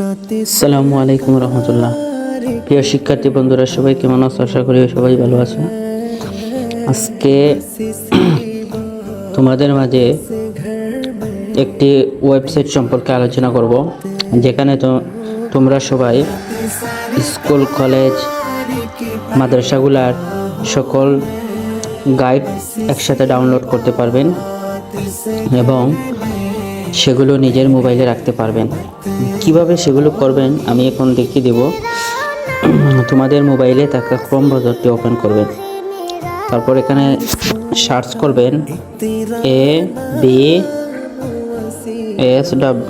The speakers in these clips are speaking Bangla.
আসসালামু আলাইকুম রহমতুল্লাহ। প্রিয় শিক্ষার্থী বন্ধুরা, সবাই কেমন আছো? আশা করি সবাই ভালো আছো। আজকে তোমাদের মাঝে একটি ওয়েবসাইট সম্পর্কে আলোচনা করব, যেখানে তো তোমরা সবাই স্কুল, কলেজ, মাদ্রাসাগুলার সকল গাইড একসাথে ডাউনলোড করতে পারবেন এবং সেগুলো নিজের মোবাইলে রাখতে পারবেন। কীভাবে সেগুলো করবেন, আমি এখন দেখিয়ে দেব। তোমাদের মোবাইলে থাকা ক্রোম ব্রাউজারটি ওপেন করবেন। তারপর এখানে সার্চ করবেন A B S W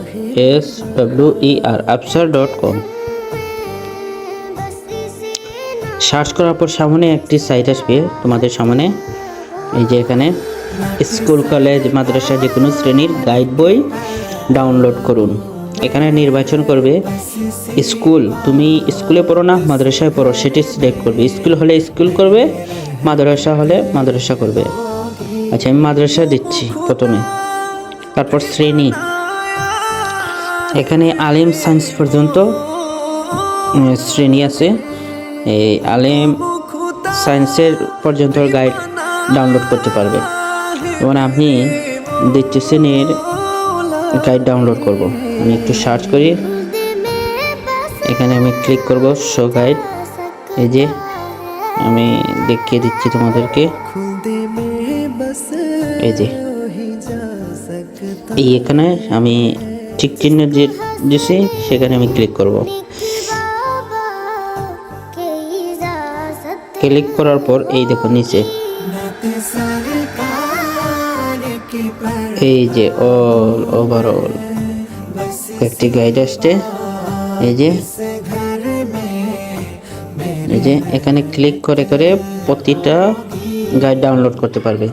S W E R আপসার dot com search করার পর সামনে একটি সাইট আসবে তোমাদের সামনে। এই যে এখানে স্কুল, কলেজ, মাদ্রাসা যে কোনো শ্রেণির গাইড বই ডাউনলোড করুন। এখানে নির্বাচন করবে স্কুল। তুমি স্কুলে পড়ো না, মাদ্রাসায় পড়ো। সেটি সিলেক্ট করবে। স্কুল হলে স্কুল করবে, মাদ্রাসা হলে মাদ্রাসা করবে। আচ্ছা আমি মাদ্রাসা দিচ্ছি প্রথমে। তারপর শ্রেণি। এখানে আলিম সায়েন্স পর্যন্ত শ্রেণি আছে। এই আলিম সায়েন্সের পর্যন্ত গাইড ডাউনলোড করতে পারবে। এবং আমি দ্বিতীয় শ্রেণির গাইড ডাউনলোড করব। আমি একটু সার্চ করি। এখানে আমি ক্লিক করব শো গাইড এই যে, আমি দেখিয়ে দিচ্ছি তোমাদেরকে। এই যে, এই এখানে আমি ঠিক চিহ্ন যে দিয়েছি সেখানে আমি ক্লিক করব। ক্লিক করার পর এই দেখো নিচে। এই যে অল ওভারঅল একটি গাইড আসছে। এই যে এই যে, এখানে ক্লিক করে করে প্রতিটা গাইড ডাউনলোড করতে পারবে।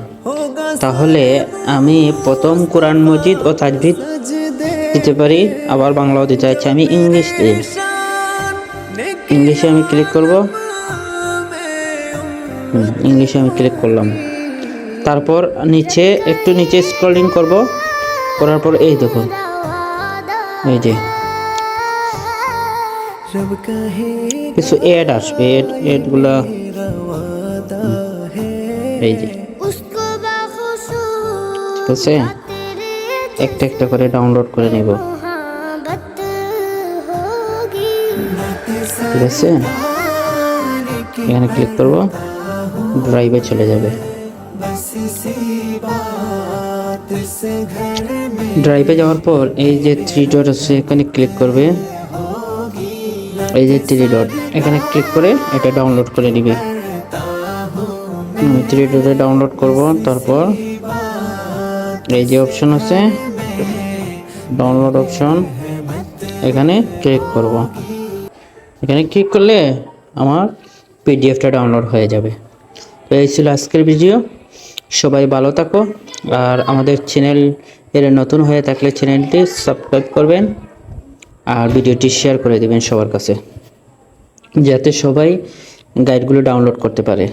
তাহলে আমি প্রথম কোরআন মজিদ ও তাজভিদ দিতে পারি, আবার বাংলাও দিতে চাচ্ছি আমি ইংলিশ। ইংলিশে আমি ক্লিক করব। ইংলিশে আমি ক্লিক করলাম। তারপর নিচে একটু নিচে স্ক্রলিং করব। করার পর এই দেখুন। এই যে। কিছু এড আসবে এড এডগুলা এই যে। ঠিক আছে? একটা একটা করে ডাউনলোড করে নেব। ঠিক আছে? এখানে ক্লিক করব। ড্রাইভে চলে যাবে। ড্রাইভে যাওয়ার পর এই যে থ্রি ডট আছে, এখানে ক্লিক করবে। এই যে থ্রি ডট এখানে ক্লিক করে এটা ডাউনলোড করে নিবে। থ্রি ডটে ডাউনলোড করব, তারপর এই যে অপশন আছে ডাউনলোড অপশন এখানে ক্লিক করব। এখানে ক্লিক করলে আমার পিডিএফটা ডাউনলোড হয়ে যাবে। তো এই ছিল আজকের ভিডিও সবাই ভালো থাকো। আর আমাদের চ্যানেল এর নতুন হয়ে থাকলে চ্যানেলটি সাবস্ক্রাইব করবেন আর ভিডিওটি শেয়ার করে দেবেন সবার কাছে। যাতে সবাই গাইডগুলো ডাউনলোড করতে পারে।